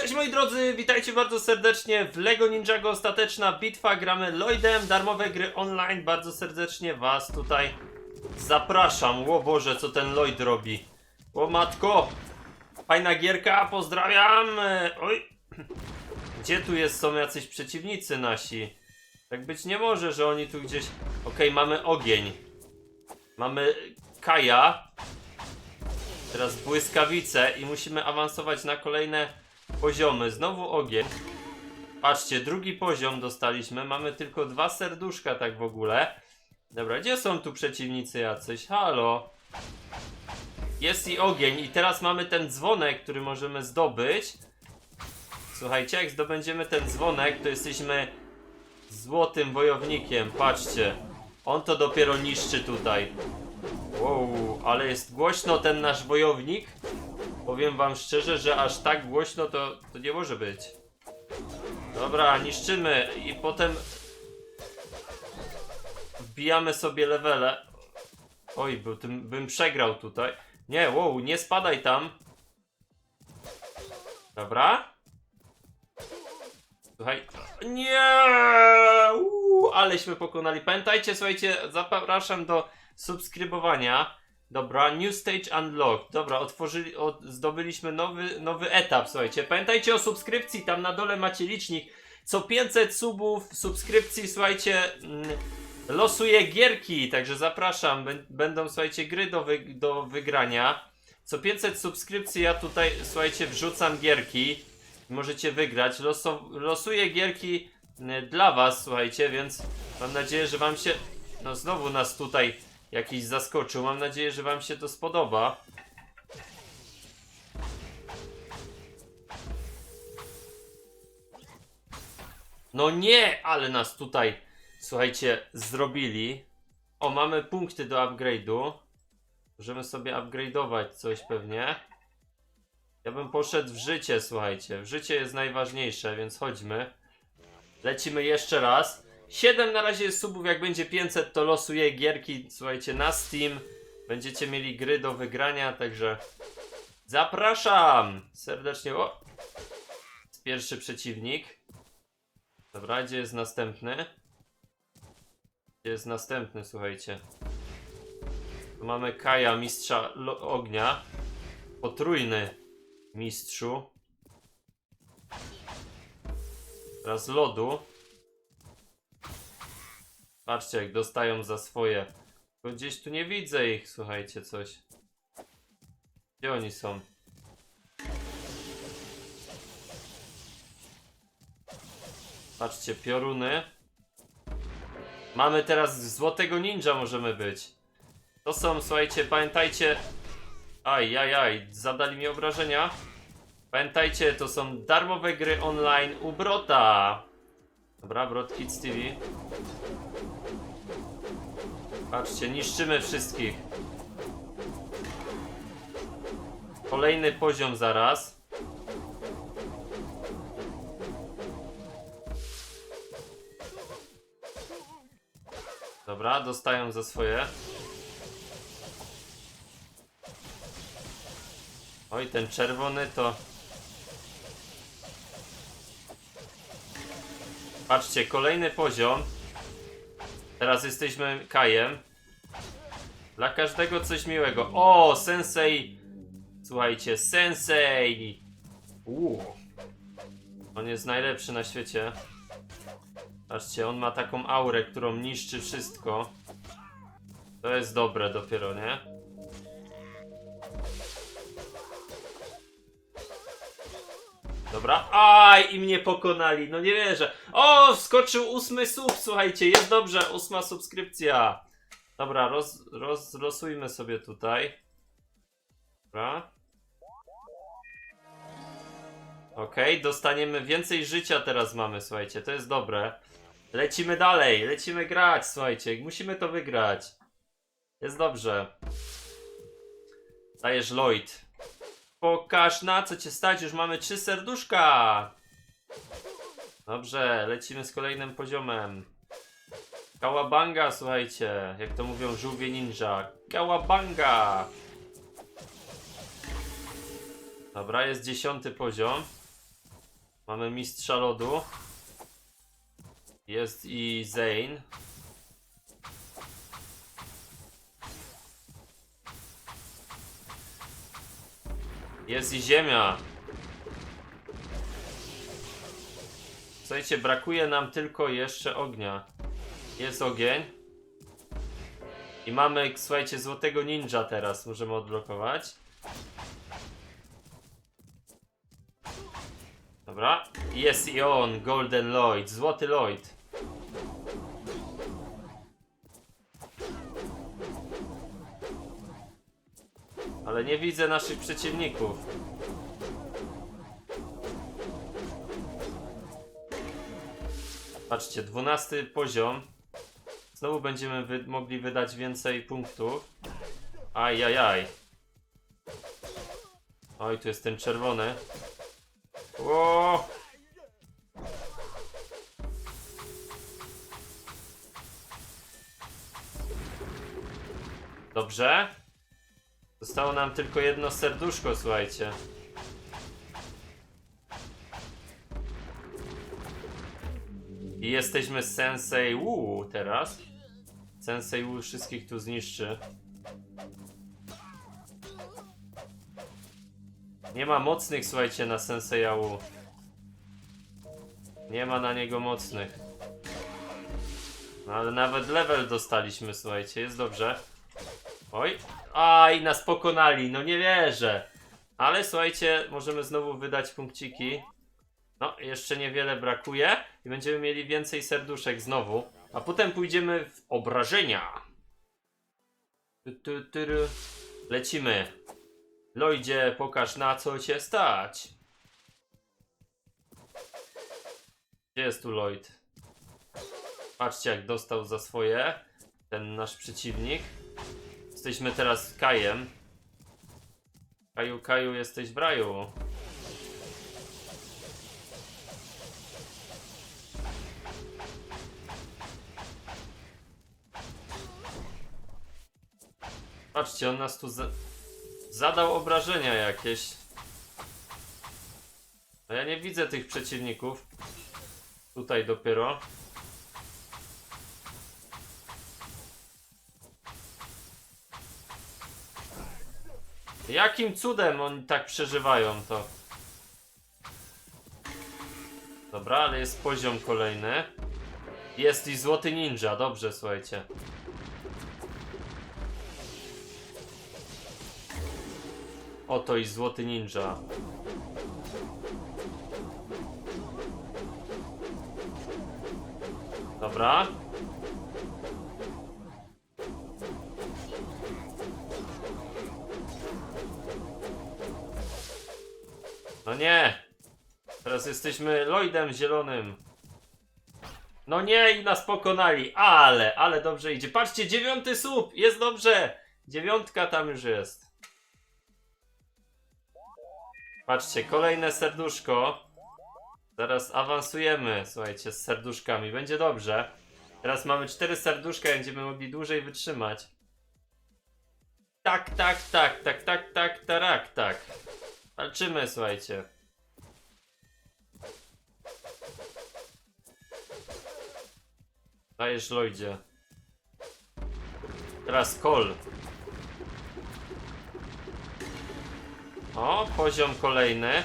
Cześć moi drodzy, witajcie bardzo serdecznie w LEGO Ninjago Ostateczna Bitwa. Gramy Lloydem, darmowe gry online. Bardzo serdecznie was tutaj zapraszam. O Boże, co ten Lloyd robi. O matko, fajna gierka, pozdrawiam. Oj, gdzie tu jest, są jacyś przeciwnicy nasi? Tak być nie może, że oni tu gdzieś... Okej, mamy ogień. Mamy Kaja. Teraz błyskawice i musimy awansować na kolejne poziomy. Znowu ogień. Patrzcie, drugi poziom dostaliśmy. Mamy tylko dwa serduszka tak w ogóle. Dobra, gdzie są tu przeciwnicy jacyś? Halo? Jest i ogień i teraz mamy ten dzwonek, który możemy zdobyć. Słuchajcie, jak zdobędziemy ten dzwonek, to jesteśmy złotym wojownikiem. Patrzcie. On to dopiero niszczy tutaj. Wow, ale jest głośno ten nasz wojownik. Powiem wam szczerze, że aż tak głośno to, to nie może być. Dobra, niszczymy i potem wbijamy sobie levele. Oj, bo tym, bym przegrał tutaj. Nie, wow, nie spadaj tam. Dobra. Słuchaj. Nie! Uuu, aleśmy pokonali. Pamiętajcie, słuchajcie, zapraszam do subskrybowania. Dobra, New Stage Unlocked. Dobra, otworzyli, zdobyliśmy nowy, nowy etap, słuchajcie. Pamiętajcie o subskrypcji, tam na dole macie licznik. Co 500 subów, subskrypcji, słuchajcie, mm, losuję gierki, także zapraszam. Bę- Będą, słuchajcie, gry do, wy, do wygrania. Co 500 subskrypcji ja tutaj, słuchajcie, wrzucam gierki. Możecie wygrać. Loso, losuję gierki mm, dla was, słuchajcie, więc mam nadzieję, że wam się... No znowu nas tutaj jakiś zaskoczył. Mam nadzieję, że wam się to spodoba. No nie, ale nas tutaj, słuchajcie, zrobili. O, mamy punkty do upgrade'u. Możemy sobie upgrade'ować coś pewnie. Ja bym poszedł w życie, słuchajcie. W życie jest najważniejsze, więc chodźmy. Lecimy jeszcze raz. 7 na razie jest subów, jak będzie 500 to losuję gierki, słuchajcie, na Steam. Będziecie mieli gry do wygrania, także zapraszam serdecznie. O! Pierwszy przeciwnik. Dobra, gdzie jest następny? Gdzie jest następny, słuchajcie? Tu mamy Kaja, mistrza ognia. Potrójny mistrzu. Teraz lodu. Patrzcie, jak dostają za swoje. Bo gdzieś tu nie widzę ich, słuchajcie, coś. Gdzie oni są? Patrzcie, pioruny. Mamy teraz złotego ninja możemy być. To są, słuchajcie, pamiętajcie. Aj, aj, aj, zadali mi obrażenia. Pamiętajcie, to są darmowe gry online u Brota. Dobra, Brot Kids TV. Patrzcie, niszczymy wszystkich. Kolejny poziom zaraz. Dobra, dostają za swoje. Oj, ten czerwony to... Patrzcie, kolejny poziom. Teraz jesteśmy Kajem. Dla każdego coś miłego. O, sensei! Słuchajcie, sensei! Uuu. On jest najlepszy na świecie. Patrzcie, on ma taką aurę, którą niszczy wszystko. To jest dobre dopiero, nie? Dobra. Aj, i mnie pokonali. No nie wierzę. O, wskoczył ósmy sub, słuchajcie. Jest dobrze, ósma subskrypcja. Dobra, roz, roz, losujmy sobie tutaj. Dobra. Okej, dostaniemy więcej życia teraz mamy, słuchajcie. To jest dobre. Lecimy dalej, lecimy grać, słuchajcie. Musimy to wygrać. Jest dobrze. Dajesz Lloyd. Pokaż na co cię stać, już mamy trzy serduszka. Dobrze, lecimy z kolejnym poziomem. Kałabanga, słuchajcie, jak to mówią żółwie ninja. Kałabanga. Dobra, jest dziesiąty poziom. Mamy mistrza lodu. Jest i Zane. Jest i ziemia. Słuchajcie, brakuje nam tylko jeszcze ognia. Jest ogień. I mamy, słuchajcie, złotego ninja teraz. Możemy odblokować. Dobra. Jest i on, Golden Lloyd, złoty Lloyd. Ale nie widzę naszych przeciwników. Patrzcie, 12 poziom. Znowu będziemy wy mogli wydać więcej punktów. Ajajaj. Oj, tu jest ten czerwony. Ło! Dobrze. Zostało nam tylko jedno serduszko, słuchajcie. I jesteśmy z Sensei Wu teraz. Sensei Wu wszystkich tu zniszczy. Nie ma mocnych, słuchajcie, na Sensei Wu. Nie ma na niego mocnych. No ale nawet level dostaliśmy, słuchajcie, jest dobrze. Oj, aj, nas pokonali, no nie wierzę. Ale słuchajcie, możemy znowu wydać punkciki. No, jeszcze niewiele brakuje i będziemy mieli więcej serduszek znowu. A potem pójdziemy w obrażenia. Lecimy. Lloydzie, pokaż na co cię stać. Gdzie jest tu Lloyd? Patrzcie jak dostał za swoje ten nasz przeciwnik. Jesteśmy teraz Kajem. Kaju, Kaju, jesteś w raju. Patrzcie, on nas tu za zadał obrażenia jakieś. No ja nie widzę tych przeciwników. Tutaj dopiero. Jakim cudem oni tak przeżywają to? Dobra, ale jest poziom kolejny. Jest i złoty ninja, dobrze, słuchajcie. Oto i złoty ninja. Dobra. No nie! Teraz jesteśmy Lloydem zielonym. No nie i nas pokonali, ale, ale dobrze idzie. Patrzcie, dziewiąty słup, jest dobrze. Dziewiątka tam już jest. Patrzcie, kolejne serduszko. Zaraz awansujemy, słuchajcie, z serduszkami. Będzie dobrze. Teraz mamy cztery serduszka, będziemy mogli dłużej wytrzymać. Tak, tak, tak, tak, tak, tak, tak, tak. Walczymy, słuchajcie. Dajesz Lloydzie. Teraz Kol. O, poziom kolejny.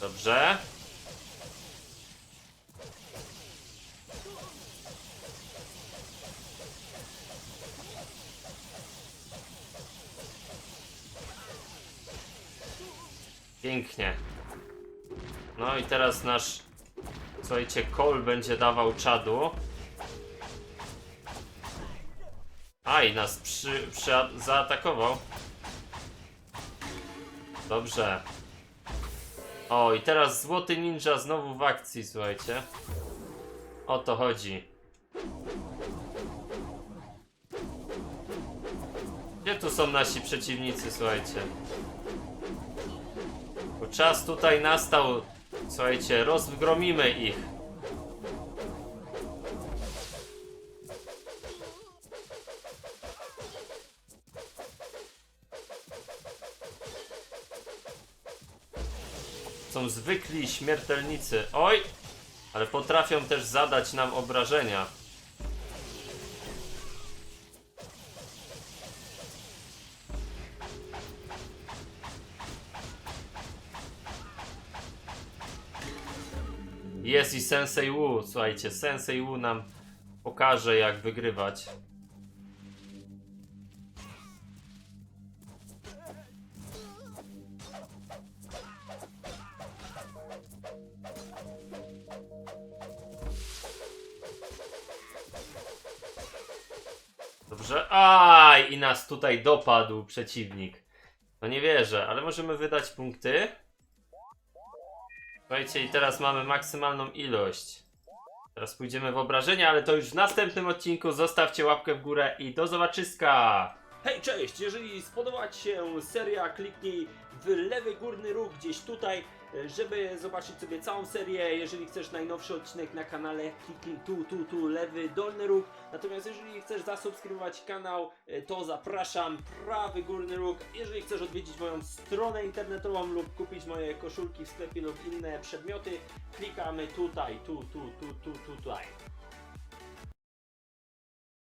Dobrze. Pięknie. No i teraz nasz, słuchajcie, Kol będzie dawał czadu. Aj, nas przy, przy, zaatakował. Dobrze. O, i teraz Złoty Ninja znowu w akcji, słuchajcie. O to chodzi. Gdzie tu są nasi przeciwnicy, słuchajcie? Czas tutaj nastał. Słuchajcie, rozgromimy ich. Są zwykli śmiertelnicy. Oj! Ale potrafią też zadać nam obrażenia. Jest i Sensei Wu. Słuchajcie, Sensei Wu nam pokaże jak wygrywać. Dobrze. Aj, i nas tutaj dopadł przeciwnik. No nie wierzę, ale możemy wydać punkty. Słuchajcie, i teraz mamy maksymalną ilość. Teraz pójdziemy w obrażenia, ale to już w następnym odcinku. Zostawcie łapkę w górę i do zobaczyska! Hej, cześć! Jeżeli spodobała Ci się seria, kliknij w lewy górny róg gdzieś tutaj, żeby zobaczyć sobie całą serię. Jeżeli chcesz najnowszy odcinek na kanale, kliknij tu, tu, tu, lewy dolny róg. Natomiast jeżeli chcesz zasubskrybować kanał, e, to zapraszam, prawy górny róg. Jeżeli chcesz odwiedzić moją stronę internetową lub kupić moje koszulki w sklepie lub inne przedmioty, klikamy tutaj, tu, tu, tu, tu, tu, tutaj.